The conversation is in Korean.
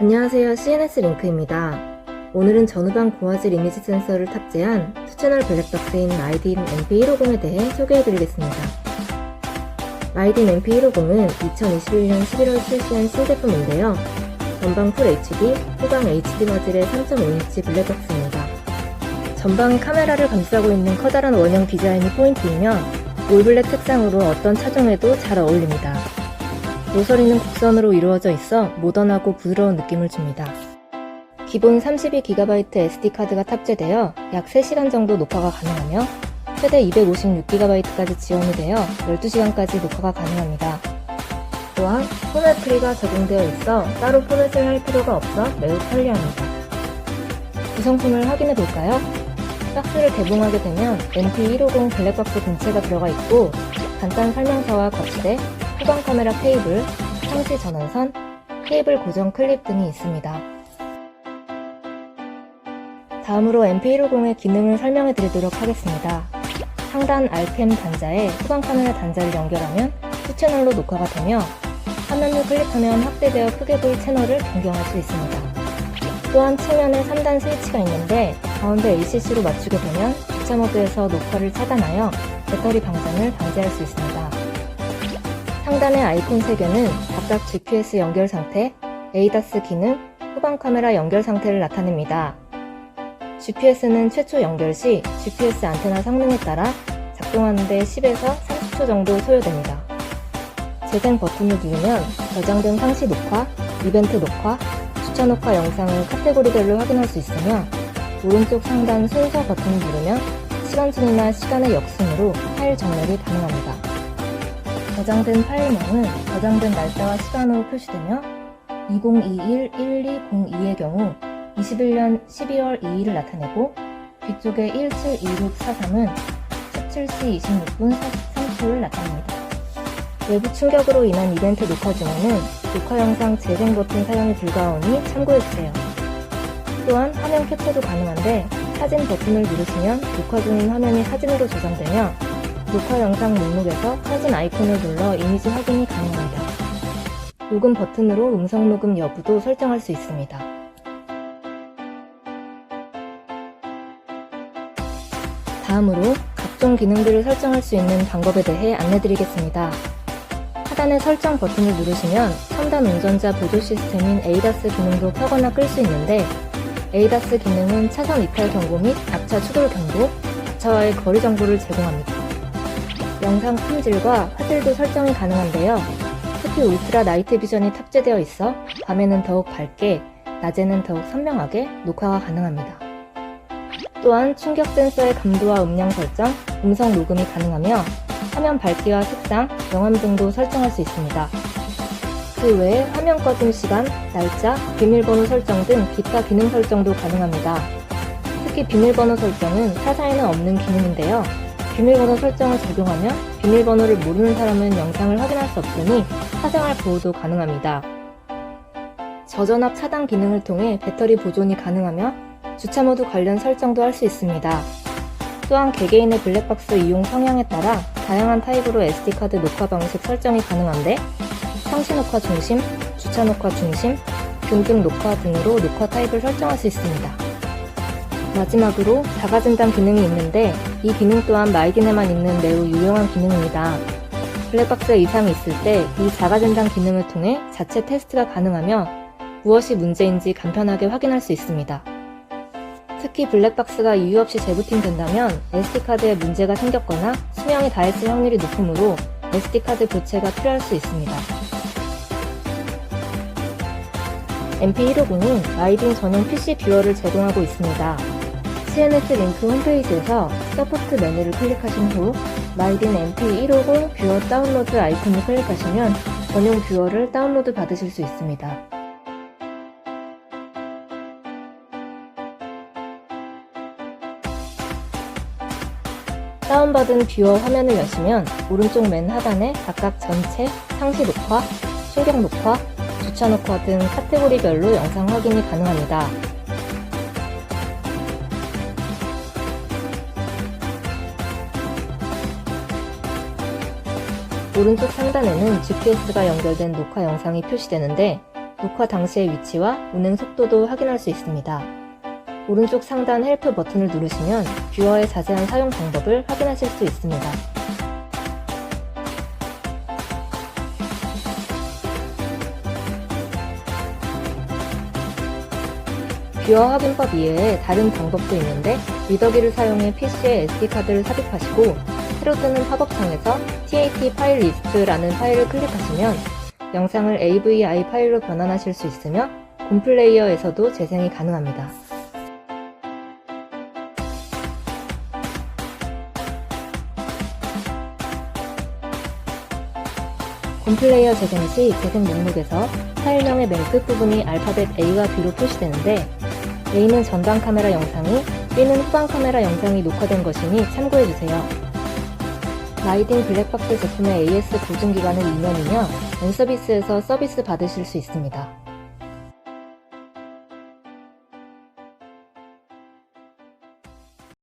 안녕하세요. CNS 링크입니다. 오늘은 전후방 고화질 이미지 센서를 탑재한 투채널 블랙박스인 라이딘 MP150에 대해 소개해드리겠습니다. 라이딘 MP150은 2021년 11월 출시한 신제품인데요. 전방 풀 HD, 후방 HD 화질의 3.5인치 블랙박스입니다. 전방에 카메라를 감싸고 있는 커다란 원형 디자인이 포인트이며 올블랙 색상으로 어떤 차종에도 잘 어울립니다. 모서리는 곡선으로 이루어져 있어 모던하고 부드러운 느낌을 줍니다. 기본 32GB SD카드가 탑재되어 약 3시간 정도 녹화가 가능하며 최대 256GB까지 지원이 되어 12시간까지 녹화가 가능합니다. 또한 포맷 프리가 적용되어 있어 따로 포맷을 할 필요가 없어 매우 편리합니다. 구성품을 확인해 볼까요? 박스를 개봉하게 되면 MP150 블랙박스 본체가 들어가 있고 간단 설명서와 거치대, 후방 카메라 케이블, 상시 전원선, 케이블 고정 클립 등이 있습니다. 다음으로 MP150의 기능을 설명해 드리도록 하겠습니다. 상단 알캠 단자에 후방 카메라 단자를 연결하면 수 채널로 녹화가 되며 화면을 클릭하면 확대되어 크게 보일 채널을 변경할 수 있습니다. 또한 측면에 3단 스위치가 있는데 가운데 ACC로 맞추게 되면 주차 모드에서 녹화를 차단하여 배터리 방전을 방지할 수 있습니다. 상단의 아이콘 3개는 각각 GPS 연결 상태, ADAS 기능, 후방 카메라 연결 상태를 나타냅니다. GPS는 최초 연결 시 GPS 안테나 성능에 따라 작동하는데 10에서 30초 정도 소요됩니다. 재생 버튼을 누르면 저장된 상시 녹화, 이벤트 녹화, 주차 녹화 영상을 카테고리별로 확인할 수 있으며 오른쪽 상단 순서 버튼을 누르면 시간순이나 시간의 역순으로 파일 정렬이 가능합니다. 저장된 파일명은 저장된 날짜와 시간으로 표시되며 2021-1202의 경우 21년 12월 2일을 나타내고 뒤쪽에 172643은 17시 26분 43초를 나타냅니다. 외부 충격으로 인한 이벤트 녹화 중에는 녹화 영상 재생 버튼 사용이 불가하오니 참고해주세요. 또한 화면 캡처도 가능한데 사진 버튼을 누르시면 녹화 중인 화면이 사진으로 저장되며 녹화 영상 목록에서 사진 아이콘을 눌러 이미지 확인이 가능합니다. 녹음 버튼으로 음성 녹음 여부도 설정할 수 있습니다. 다음으로 각종 기능들을 설정할 수 있는 방법에 대해 안내드리겠습니다. 하단의 설정 버튼을 누르시면 첨단 운전자 보조 시스템인 ADAS 기능도 켜거나 끌 수 있는데 ADAS 기능은 차선 이탈 경고 및 앞차 추돌 경고, 앞차와의 거리 정보를 제공합니다. 영상 품질과 화질도 설정이 가능한데요. 특히 울트라 나이트 비전이 탑재되어 있어 밤에는 더욱 밝게, 낮에는 더욱 선명하게 녹화가 가능합니다. 또한 충격 센서의 감도와 음량 설정, 음성 녹음이 가능하며 화면 밝기와 색상, 명암 등도 설정할 수 있습니다. 그 외에 화면 꺼짐 시간, 날짜, 비밀번호 설정 등 기타 기능 설정도 가능합니다. 특히 비밀번호 설정은 타사에는 없는 기능인데요. 비밀번호 설정을 적용하면 비밀번호를 모르는 사람은 영상을 확인할 수 없으니 사생활 보호도 가능합니다. 저전압 차단 기능을 통해 배터리 보존이 가능하며 주차 모드 관련 설정도 할 수 있습니다. 또한 개개인의 블랙박스 이용 성향에 따라 다양한 타입으로 SD카드 녹화 방식 설정이 가능한데 상시 녹화 중심, 주차 녹화 중심, 등등 녹화 등으로 녹화 타입을 설정할 수 있습니다. 마지막으로 자가 진단 기능이 있는데 이 기능 또한 마이딘에만 있는 매우 유용한 기능입니다. 블랙박스에 이상이 있을 때 이 자가 진단 기능을 통해 자체 테스트가 가능하며 무엇이 문제인지 간편하게 확인할 수 있습니다. 특히 블랙박스가 이유 없이 재부팅 된다면 SD카드에 문제가 생겼거나 수명이 다했을 확률이 높으므로 SD카드 교체가 필요할 수 있습니다. MP150은 라이딩 전용 PC 뷰어를 제공하고 있습니다. CNS 링크 홈페이지에서 서포트 메뉴를 클릭하신 후 라이딩 MP150 뷰어 다운로드 아이콘을 클릭하시면 전용 뷰어를 다운로드 받으실 수 있습니다. 다운받은 뷰어 화면을 여시면 오른쪽 맨 하단에 각각 전체, 상시 녹화, 충격 녹화, 주차 녹화 등 카테고리별로 영상 확인이 가능합니다. 오른쪽 상단에는 GPS가 연결된 녹화 영상이 표시되는데 녹화 당시의 위치와 운행 속도도 확인할 수 있습니다. 오른쪽 상단 헬프 버튼을 누르시면 뷰어의 자세한 사용 방법을 확인하실 수 있습니다. 뷰어 확인법 이외에 다른 방법도 있는데 리더기를 사용해 PC에 SD카드를 삽입하시고 새로 뜨는 팝업 창에서 TAT 파일 리스트라는 파일을 클릭하시면 영상을 AVI 파일로 변환하실 수 있으며 곰플레이어에서도 재생이 가능합니다. 곰플레이어 재생 시 재생 목록에서 파일명의 맨 끝부분이 알파벳 A와 B로 표시되는데 A는 전방 카메라 영상이, B는 후방 카메라 영상이 녹화된 것이니 참고해주세요. 라이딩 블랙박스 제품의 AS 보증기간은 2년이며 랜서비스에서 서비스 받으실 수 있습니다.